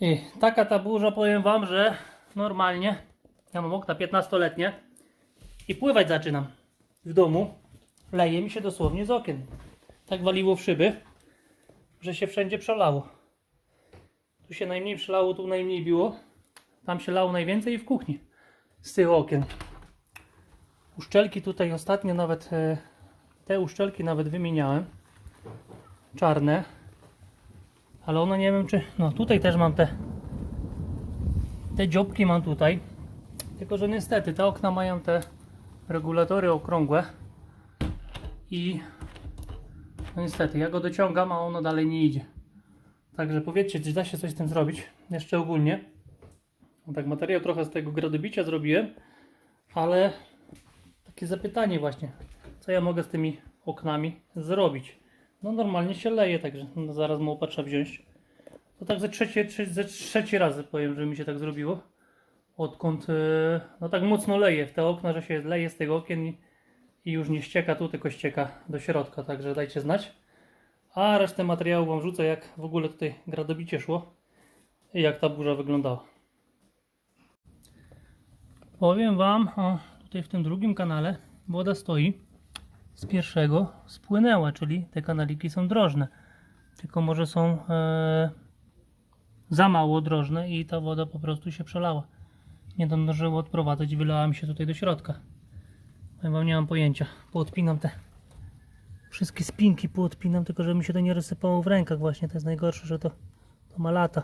I taka ta burza, powiem Wam, że normalnie, ja mam okna 15-letnie i pływać zaczynam w domu. Leje mi się dosłownie z okien. Tak waliło w szyby, że się wszędzie przelało. Tu się najmniej przelało, tu najmniej biło. Tam się lało najwięcej i w kuchni z tych okien. Uszczelki tutaj ostatnio nawet, e, te uszczelki nawet wymieniałem. Czarne. Ale one nie wiem czy, no tutaj też mam te, te dziobki mam tutaj. Tylko, że niestety te okna mają te regulatory okrągłe. I no niestety, ja go dociągam, a ono dalej nie idzie. Także powiedzcie, czy da się coś z tym zrobić? Jeszcze ogólnie. No tak, materiał trochę z tego gradobicia zrobiłem, ale takie zapytanie właśnie, co ja mogę z tymi oknami zrobić? No normalnie się leje, także no, zaraz mu opatrza wziąć. To tak ze trzeci, trze- ze trzeci razy powiem, że mi się tak zrobiło. Odkąd, e, no tak mocno leje w te okna, że się leje z tych okien i, i już nie ścieka tu, tylko ścieka do środka, także dajcie znać. A resztę materiału Wam rzucę, jak w ogóle tutaj gradobicie szło i jak ta burza wyglądała. Powiem Wam, o, tutaj w tym drugim kanale woda stoi z pierwszego spłynęła, czyli te kanaliki są drożne. Tylko może są e, za mało drożne i ta woda po prostu się przelała. Nie zdążyło odprowadzać wylała mi się tutaj do środka. Wam, nie mam pojęcia. Poodpinam te wszystkie spinki, poodpinam, tylko żeby mi się to nie rozsypało w rękach właśnie. To jest najgorsze, że to, to ma lata.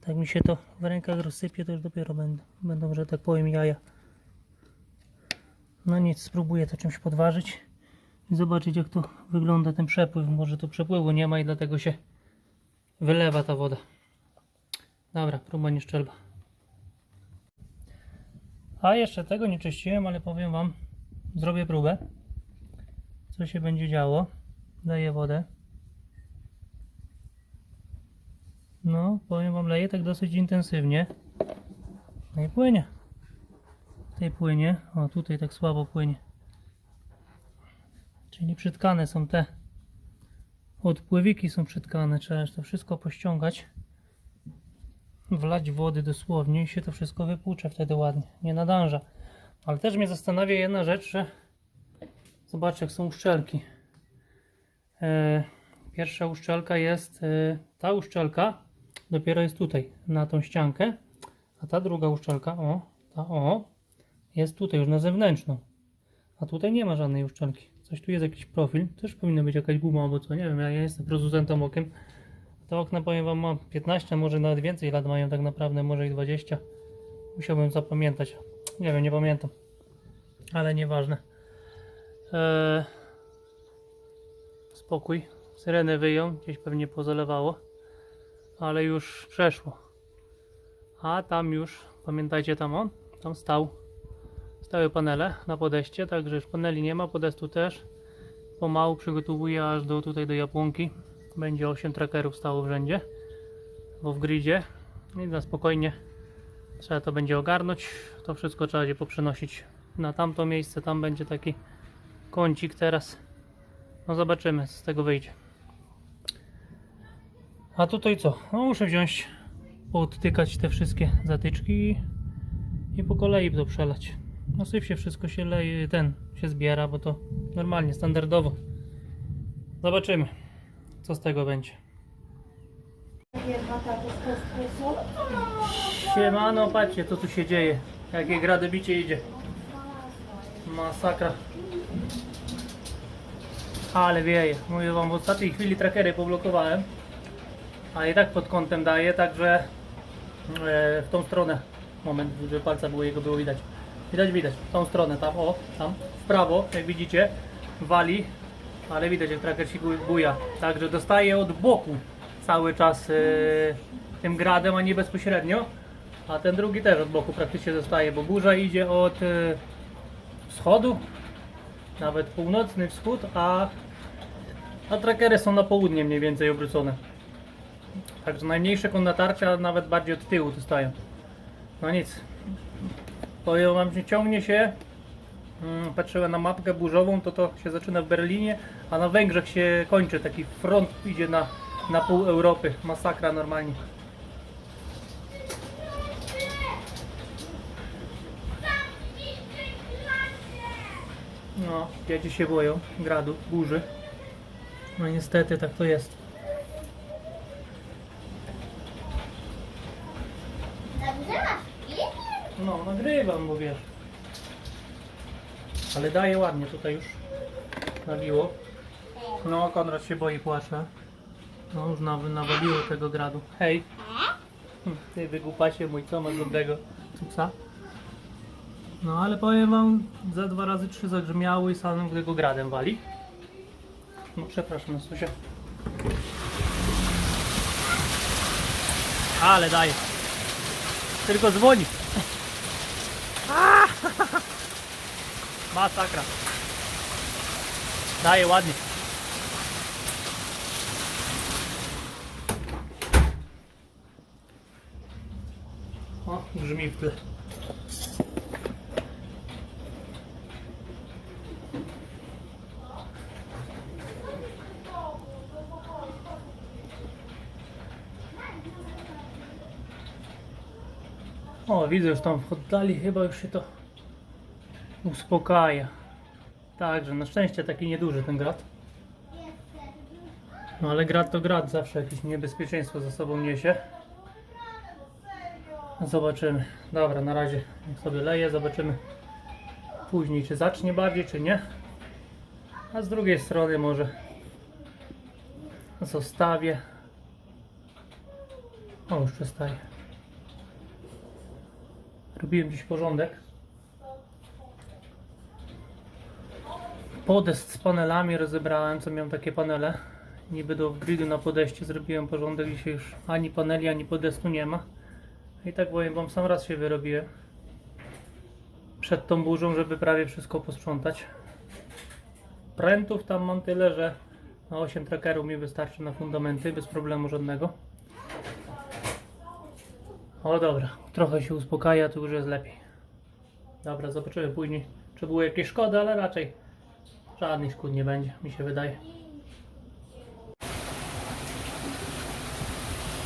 Tak mi się to w rękach rozsypie, to już dopiero będą, będą, że tak powiem, jaja. No nic, spróbuję to czymś podważyć i zobaczyć jak tu wygląda ten przepływ. Może tu przepływu nie ma i dlatego się wylewa ta woda. Dobra, próba nie szczelba. A jeszcze tego nie czyściłem, ale powiem Wam, zrobię próbę. Co się będzie działo. Daję wodę. No, powiem Wam, leje tak dosyć intensywnie. No i płynie. Tutaj płynie. O, tutaj tak słabo płynie. Czyli przytkane są te odpływiki są przytkane. Trzeba to wszystko pościągać. Wlać wody dosłownie i się to wszystko wypłucze wtedy ładnie. Nie nadąża. Ale też mnie zastanawia jedna rzecz, że zobaczcie jak są uszczelki. E, pierwsza uszczelka jest e, ta uszczelka dopiero jest tutaj na tą ściankę, a ta druga uszczelka, o, ta o, jest tutaj już na zewnętrzną. A tutaj nie ma żadnej uszczelki. Coś tu jest jakiś profil, też powinna być jakaś guma albo co, nie wiem, ja, jestem producentem okiem. Te okna powiem wam ma 15, może nawet więcej lat mają tak naprawdę, może i 20. Musiałbym zapamiętać. Nie wiem, nie pamiętam. Ale nieważne. Eee, spokój. Syreny wyją, gdzieś pewnie pozalewało. Ale już przeszło. A tam już, pamiętajcie tam on, tam stał. Stały panele na podejście, także już paneli nie ma, podestu też. Pomału przygotowuję aż do tutaj do Japonki. Będzie 8 trackerów stało w rzędzie, bo w gridzie. I na spokojnie trzeba to będzie ogarnąć. To wszystko trzeba będzie poprzenosić na tamto miejsce. Tam będzie taki kącik teraz. No zobaczymy, co z tego wyjdzie. A tutaj co? No muszę wziąć, poodtykać te wszystkie zatyczki i po kolei to przelać. No syf się wszystko się leje, ten się zbiera, bo to normalnie, standardowo. Zobaczymy, co z tego będzie. Siemano, patrzcie co tu się dzieje. Jakie gradobicie idzie. Masakra. Ale wieje. Mówię wam, w ostatniej chwili trackery poblokowałem. A i tak pod kątem daje, także e, w tą stronę. Moment, żeby palca było jego było widać. Widać, widać. Tą stronę, tam, o, tam, w prawo, jak widzicie, wali, ale widać, jak tracker się bu- buja. Także dostaje od boku cały czas e, tym gradem, a nie bezpośrednio. A ten drugi też od boku praktycznie dostaje, bo burza idzie od e, wschodu, nawet północny wschód, a, a trackery są na południe mniej więcej obrócone. Także najmniejsze kąt natarcia nawet bardziej od tyłu dostają. No nic powiem wam, że ciągnie się, mm, patrzyłem na mapkę burzową, to to się zaczyna w Berlinie, a na Węgrzech się kończy, taki front idzie na, na pół Europy, masakra normalnie. No, dzieci się boją gradu, burzy. No niestety tak to jest. No, nagrywam, bo wiesz. Ale daje ładnie tutaj już. Nabiło. No, Konrad się boi płacza. No, już naw- nawaliło tego gradu. Hej, Hm, ty wygłupacie mój, co masz dobrego? Cuca? No, ale powiem wam, za dwa razy trzy zagrzmiały i samym tego gradem wali. No, przepraszam, Susia. Ale daje. Tylko dzwoni. Masakra. Daje ładnie. O, brzmi w tle. O, widzę już tam w oddali chyba już się to uspokaja. Także na szczęście taki nieduży ten grad. No ale grad to grad, zawsze jakieś niebezpieczeństwo za sobą niesie. Zobaczymy. Dobra, na razie sobie leje, zobaczymy później czy zacznie bardziej, czy nie. A z drugiej strony może zostawię. O, już przestaje. Robiłem dziś porządek. Podest z panelami rozebrałem, co miałem takie panele. Niby do gridu na podejście zrobiłem porządek, dzisiaj już ani paneli, ani podestu nie ma. I tak powiem wam, sam raz się wyrobiłem. Przed tą burzą, żeby prawie wszystko posprzątać. Prętów tam mam tyle, że na 8 trackerów mi wystarczy na fundamenty, bez problemu żadnego. O dobra, trochę się uspokaja, tu już jest lepiej. Dobra, zobaczymy później, czy były jakieś szkody, ale raczej żadnych szkód nie będzie, mi się wydaje.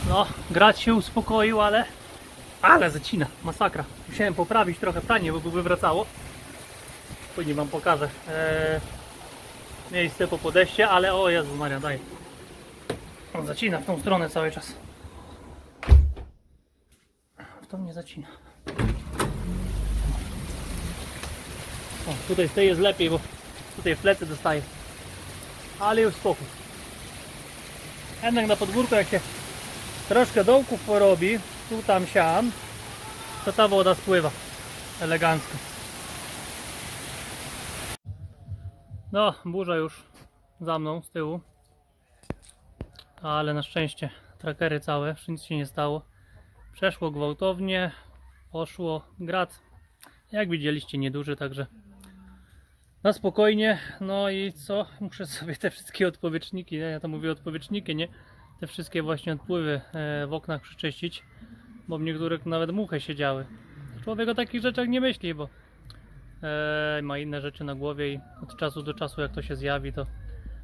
No, grać się uspokoił, ale... Ale zacina, masakra. Musiałem poprawić trochę pranie, bo by wywracało. Później wam pokażę eee, miejsce po podejście, ale o Jezu Maria, daj. On zacina w tą stronę cały czas. W tą nie zacina. O, tutaj z tej jest lepiej, bo tutaj w plecy dostaje. Ale już spokój. Jednak na podwórku jak się troszkę dołków porobi, tu tam siam, to ta woda spływa elegancko. No, burza już za mną z tyłu. Ale na szczęście trackery całe, nic się nie stało. Przeszło gwałtownie, poszło grad. Jak widzieliście, nieduży, także na spokojnie. No i co? Muszę sobie te wszystkie odpowietrzniki, ja to mówię odpowietrzniki, nie? Te wszystkie właśnie odpływy e, w oknach przyczyścić, bo w niektórych nawet muchy siedziały. Człowiek o takich rzeczach nie myśli, bo e, ma inne rzeczy na głowie i od czasu do czasu jak to się zjawi, to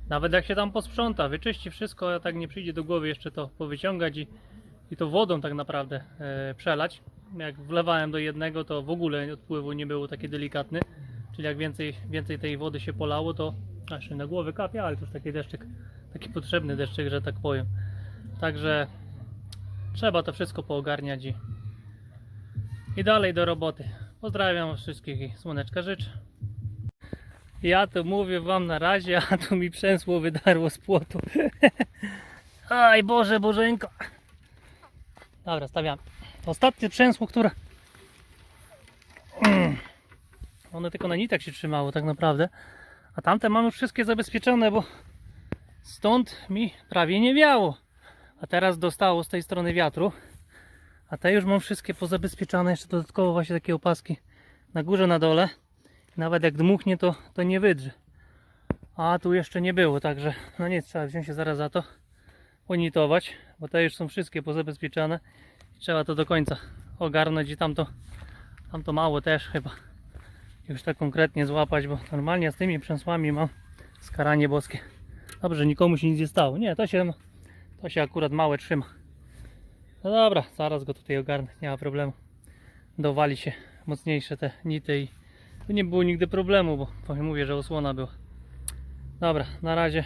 nawet jak się tam posprząta, wyczyści wszystko, a tak nie przyjdzie do głowy jeszcze to powyciągać i, i to wodą tak naprawdę e, przelać. Jak wlewałem do jednego, to w ogóle odpływu nie było taki delikatny. Czyli jak więcej, więcej tej wody się polało, to aż na głowę kapia, ale to już taki deszczyk, taki potrzebny deszczyk, że tak powiem. Także trzeba to wszystko poogarniać i, i dalej do roboty. Pozdrawiam wszystkich i słoneczka życzę. Ja to mówię wam na razie, a tu mi przęsło wydarło z płotu. Aj Boże, Bożenko. Dobra, stawiamy. Ostatnie przęsło, które... One tylko na nitach się trzymało tak naprawdę. A tamte mamy już wszystkie zabezpieczone, bo stąd mi prawie nie wiało. A teraz dostało z tej strony wiatru. A te już mam wszystkie pozabezpieczane. Jeszcze dodatkowo właśnie takie opaski na górze, na dole. Nawet jak dmuchnie to, to nie wydrze. A tu jeszcze nie było, także no nic, trzeba wziąć się zaraz za to. Ponitować, bo te już są wszystkie pozabezpieczane. Trzeba to do końca ogarnąć i tamto, tamto mało też chyba już tak konkretnie złapać, bo normalnie z tymi przęsłami mam skaranie boskie. Dobrze, nikomu się nic nie stało. Nie, to się, to się akurat małe trzyma. No dobra, zaraz go tutaj ogarnę, nie ma problemu. Dowali się mocniejsze te nity i Tu nie było nigdy problemu, bo powiem mówię, że osłona była. Dobra, na razie